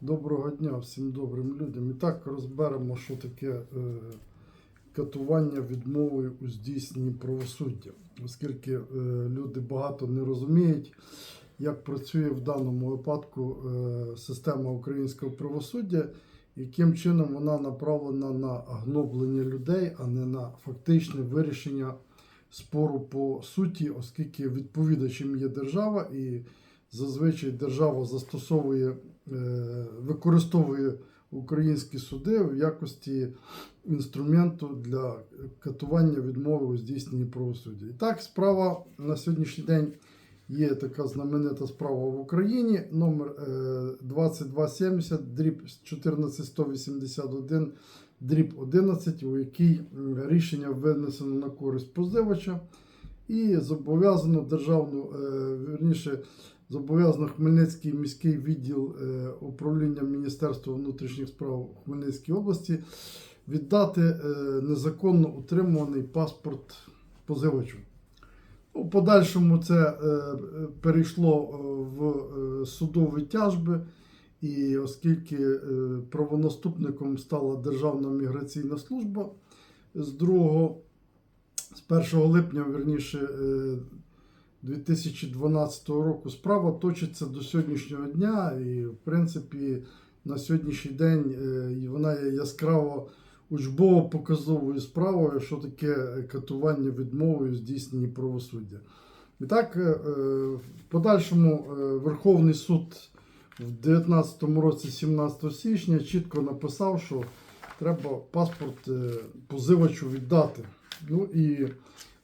Доброго дня всім добрим людям. І так розберемо, що таке е, катування відмовою у здійсненні правосуддя, оскільки е, люди багато не розуміють, як працює в даному випадку е, система українського правосуддя, яким чином вона направлена на гноблення людей, а не на фактичне вирішення спору по суті, оскільки відповідачем є держава і зазвичай держава застосовує, використовує українські суди в якості інструменту для катування відмови у здійсненні правосуддя. І так, справа на сьогоднішній день є така знаменита справа в Україні, номер е, 2270, дріб 14181, дріб 11, у якій рішення винесено на користь позивача і зобов'язано державну, е, вірніше, зобов'язано Хмельницький міський відділ е, управління Міністерства внутрішніх справ у Хмельницькій області віддати е, незаконно утримуваний паспорт позивачу. У подальшому це е, перейшло в судові тяжби, і оскільки правонаступником стала Державна міграційна служба з 2 з 1 липня, верніше, 2012 року справа точиться до сьогоднішнього дня, і, в принципі, на сьогоднішній день е, вона є яскраво учбово показовою справою, що таке катування відмовою здійсненні правосуддя. І так, е, е, в подальшому Верховний суд в 2019 році, 17 січня, чітко написав, що треба паспорт позивачу віддати. Ну і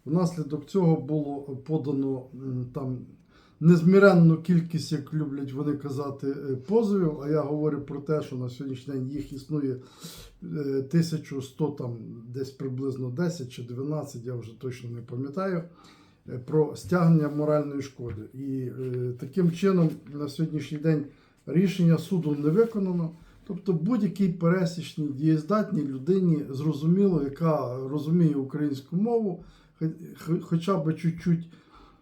внаслідок цього було подано там незміренну кількість, як люблять вони казати, е, позовів. А я говорю про те, що на сьогоднішній день їх існує е, 1100, там десь приблизно 10 чи 12, я вже точно не пам'ятаю. е, Про стягнення моральної шкоди. І е, таким чином на сьогоднішній день рішення суду не виконано. Тобто будь-якій пересічній дієздатній людині зрозуміло, яка розуміє українську мову, хоча б чуть-чуть,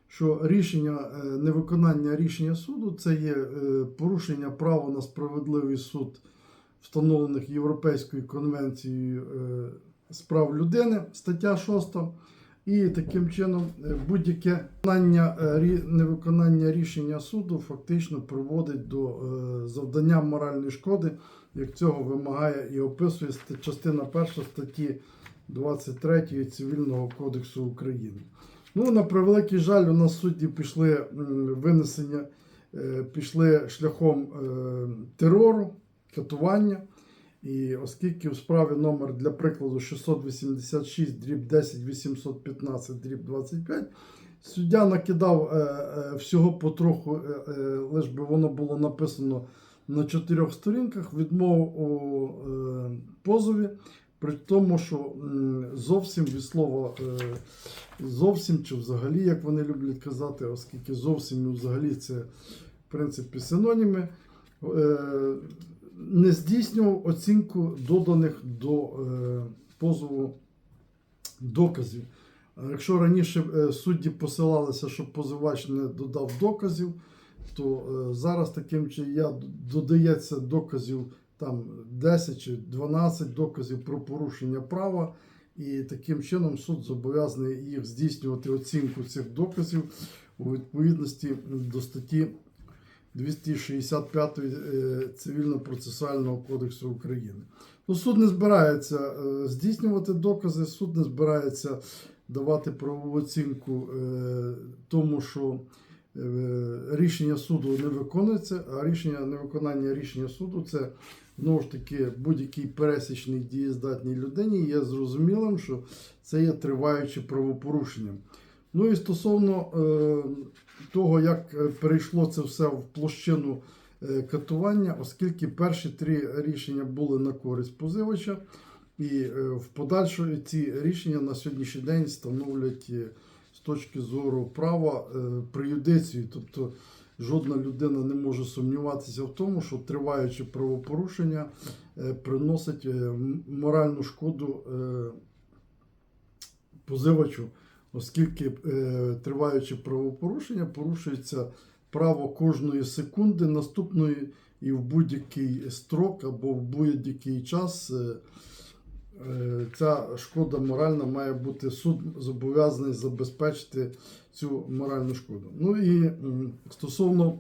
що рішення, е, невиконання рішення суду це є е, порушення права на справедливий суд, встановлених Європейською конвенцією е, з прав людини, стаття 6. І таким чином будь-яке виконання, невиконання рішення суду фактично приводить до завдання моральної шкоди, як цього вимагає і описує частина 1 статті 23 Цивільного кодексу України. Ну, на превеликий жаль, у нас судді пішли винесення, е, пішли шляхом е, терору, катування. І оскільки в справі номер для прикладу 686 дріб 10 815 дріб 25, суддя накидав е, всього потроху, е, е, лиш би воно було написано на чотирьох сторінках, відмовив у позові, при тому, що зовсім від слова е, зовсім чи взагалі, як вони люблять казати, оскільки зовсім і взагалі це в принципі синоніми. Е, не здійснював оцінку доданих до е, позову доказів. Якщо раніше судді посилалися, що позивач не додав доказів, то зараз таким чином я додається доказів там 10 чи 12 доказів про порушення права, і таким чином суд зобов'язаний їх здійснювати оцінку цих доказів у відповідності до статті 265 е, Цивільно-процесуального кодексу України. Ну, суд не збирається е, здійснювати докази, суд не збирається давати правову оцінку е, тому, що рішення суду не виконується, а рішення невиконання рішення суду це знову ж таки будь-якій пересічній дієздатній людині є зрозумілим, що це є триваюче правопорушенням. Ну і стосовно е, того, як е, перейшло це все в площину е, катування, оскільки перші три рішення були на користь позивача, і е, в подальшому ці рішення на сьогоднішній день становлять е, з точки зору права е, преюдицію, тобто жодна людина не може сумніватися в тому, що триваюче правопорушення е, приносить е, моральну шкоду е, позивачу оскільки триваючи правопорушення, порушується право кожної секунди наступної і в будь-який строк або в будь-який час ця шкода моральна має бути суд зобов'язаний забезпечити цю моральну шкоду. Ну і стосовно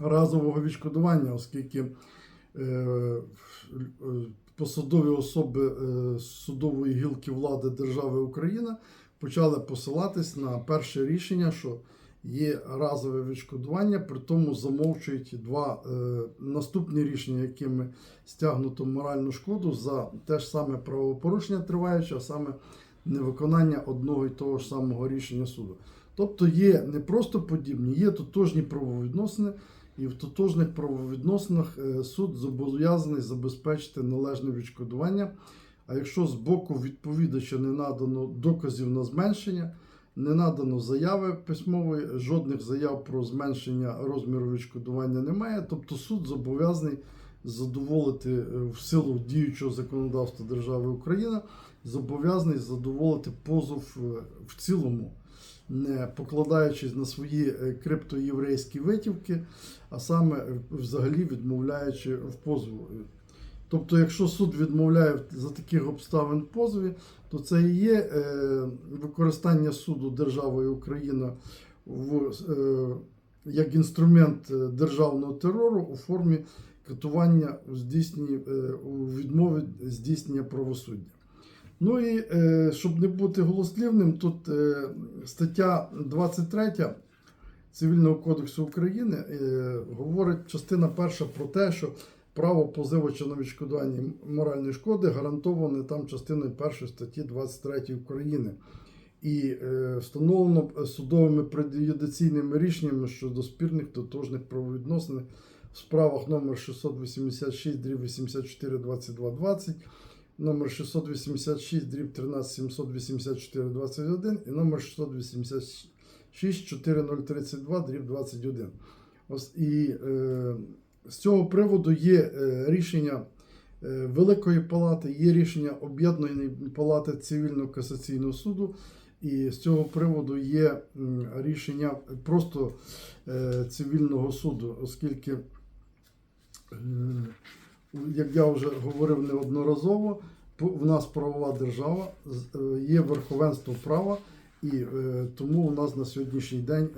разового відшкодування, оскільки е, е, посадові особи е, судової гілки влади держави Україна почали посилатись на перше рішення, що є разове відшкодування, при тому замовчують два е, наступні рішення, якими стягнуто моральну шкоду за те ж саме правопорушення триваюче, а саме невиконання одного і того ж самого рішення суду. Тобто є не просто подібні, є тотожні правовідносини, і в тотожних правовідносинах е, суд зобов'язаний забезпечити належне відшкодування. А якщо з боку відповідача не надано доказів на зменшення, не надано заяви письмової, жодних заяв про зменшення розміру відшкодування немає. Тобто суд зобов'язаний задоволити е, в силу діючого законодавства держави Україна, зобов'язаний задоволити позов е, в цілому, не покладаючись на свої е, криптоєврейські витівки, а саме взагалі відмовляючи в позову. Тобто, якщо суд відмовляє за таких обставин позові, то це і є е, використання суду державою Україна в, е, як інструмент е, державного терору у формі катування у, здійсненні, у відмові здійснення правосуддя. Ну і щоб не бути голослівним, тут стаття 23 Цивільного кодексу України говорить частина перша про те, що право позивача на відшкодування моральної шкоди гарантоване там частиною першої статті 23 України. І е, встановлено судовими предюдиційними рішеннями щодо спірних тотожних правовідносин в справах номер 686 дріб 84 22 20, номер 686 дріб 13 784 21 і номер 686 4032 дріб 21. Ось і е, з цього приводу є е, рішення е, Великої палати, є рішення Об'єднаної палати цивільного касаційного суду. І з цього приводу є рішення просто е, цивільного суду, оскільки, як я вже говорив неодноразово, в нас правова держава, є верховенство права, і тому у нас на сьогоднішній день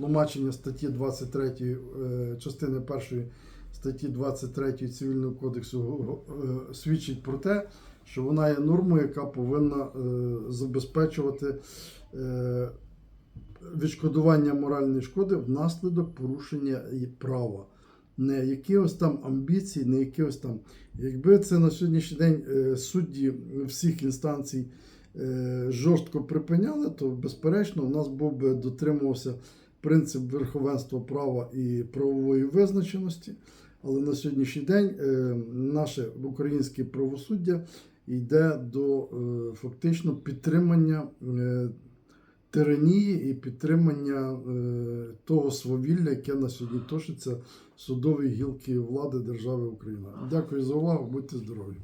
тлумачення статті 23 е, частини 1 статті 23 Цивільного кодексу е, свідчить про те, що вона є нормою, яка повинна е, забезпечувати відшкодування моральної шкоди внаслідок порушення права. Не якихось там амбіцій, не якихось там. Якби це на сьогоднішній день судді всіх інстанцій жорстко припиняли, то безперечно у нас був би дотримувався принцип верховенства права і правової визначеності. Але на сьогоднішній день е, наше українське правосуддя йде до е, фактично підтримання е, тиранії і підтримання того свавілля, яке на сьогодні тошиться в судовій гілки влади держави Україна. Дякую за увагу, будьте здорові.